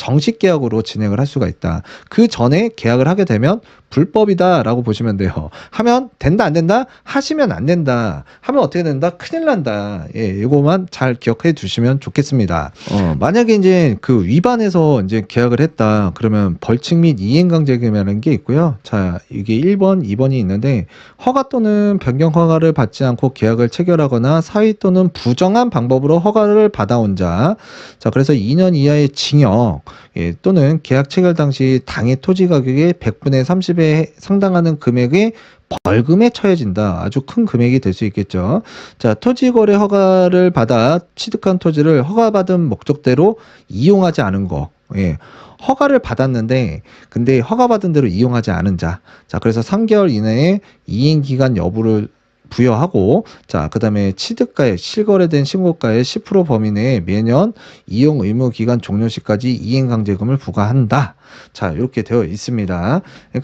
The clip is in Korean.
정식 계약으로 진행을 할 수가 있다. 그 전에 계약을 하게 되면 불법이다라고 보시면 돼요. 하면 된다 안 된다? 하시면 안 된다. 하면 어떻게 된다? 큰일 난다. 예 이거만 잘 기억해 두시면 좋겠습니다. 어. 만약에 이제 그 위반해서 이제 계약을 했다. 그러면 벌칙 및 이행강제금이라는 게 있고요. 자 이게 1번 2번이 있는데 허가 또는 변경 허가를 받지 않고 계약을 체결하거나 사위 또는 부정한 방법으로 허가를 받아온 자. 자 그래서 2년 이하의 징역 예, 또는 계약 체결 당시 당해 토지 가격의 100분의 30에 상당하는 금액의 벌금에 처해진다. 아주 큰 금액이 될 수 있겠죠. 자, 토지 거래 허가를 받아 취득한 토지를 허가받은 목적대로 이용하지 않은 거. 예. 허가를 받았는데 근데 허가받은 대로 이용하지 않은 자. 자, 그래서 3개월 이내에 이행 기간 여부를 부여하고 자 그다음에 취득가액 실거래된 신고가의 10% 범위 내에 매년 이용 의무 기간 종료 시까지 이행 강제금을 부과한다. 자 이렇게 되어 있습니다. 그러니까